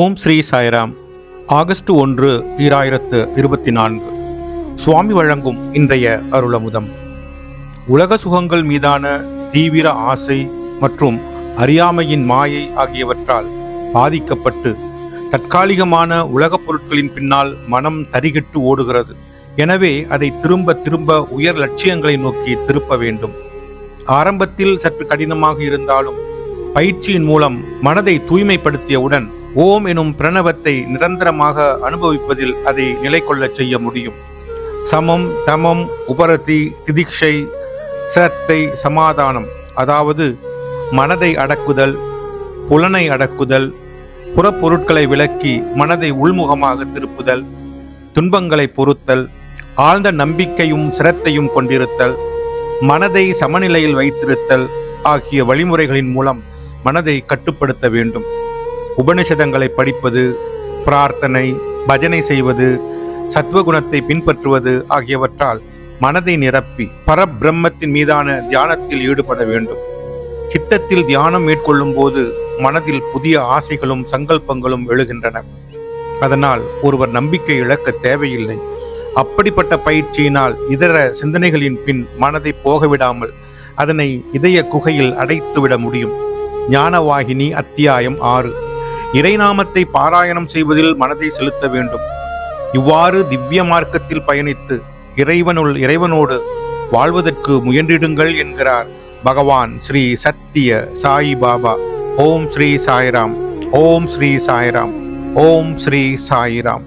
ஓம் Sri Sairam. August ஒன்று ஈராயிரத்து இருபத்தி நான்கு சுவாமி வழங்கும் இன்றைய அருளமுதம். உலக சுகங்கள் மீதான தீவிர ஆசை மற்றும் அறியாமையின் மாயை ஆகியவற்றால் பாதிக்கப்பட்டு தற்காலிகமான உலகப் பொருட்களின் பின்னால் மனம் தரிகிட்டு ஓடுகிறது. எனவே அதை திரும்ப திரும்ப உயர் லட்சியங்களை நோக்கி திருப்ப வேண்டும். ஆரம்பத்தில் சற்று கடினமாக இருந்தாலும் பயிற்சியின் மூலம் மனதை தூய்மைப்படுத்தியவுடன் ஓம் எனும் பிரணவத்தை நிரந்தரமாக அனுபவிப்பதில் அதை நிலை கொள்ளச் செய்ய முடியும். சமம் தமம் உபரதி திதிக்ஷை சிரத்தை சமாதானம். அதாவது மனதை அடக்குதல் புலனை அடக்குதல் புறப்பொருட்களை விலக்கி மனதை உள்முகமாக திருப்புதல் துன்பங்களை பொறுத்தல் ஆழ்ந்த நம்பிக்கையும் சிரத்தையும் கொண்டிருத்தல் மனதை சமநிலையில் வைத்திருத்தல் ஆகிய வழிமுறைகளின் மூலம் மனதை கட்டுப்படுத்த வேண்டும். உபனிஷதங்களை படிப்பது பிரார்த்தனை பஜனை செய்வது சத்வகுணத்தை பின்பற்றுவது ஆகியவற்றால் மனதை நிரப்பி பரபிரம்மத்தின் மீதான தியானத்தில் ஈடுபட வேண்டும். சித்தத்தில் தியானம் மேற்கொள்ளும் போது மனதில் புதிய ஆசைகளும் சங்கல்பங்களும் எழுகின்றன. அதனால் ஒருவர் நம்பிக்கை இழக்க தேவையில்லை. அப்படிப்பட்ட பயிற்சியினால் இதர சிந்தனைகளின் பின் மனதை போகவிடாமல் அதனை இதய குகையில் அடைத்துவிட முடியும். ஞானவாகினி அத்தியாயம் ஆறு. இறைநாமத்தை பாராயணம் செய்வதில் மனதை செலுத்த வேண்டும். இவ்வாறு திவ்ய மார்க்கத்தில் பயணித்து இறைவனுள் இறைவனோடு வாழ்வதற்கு முயன்றிடுங்கள் என்கிறார் பகவான் ஸ்ரீ சத்திய சாய் பாபா. ஓம் ஸ்ரீ சாய்ராம். ஓம் ஸ்ரீ சாய்ராம். ஓம் ஸ்ரீ சாய்ராம்.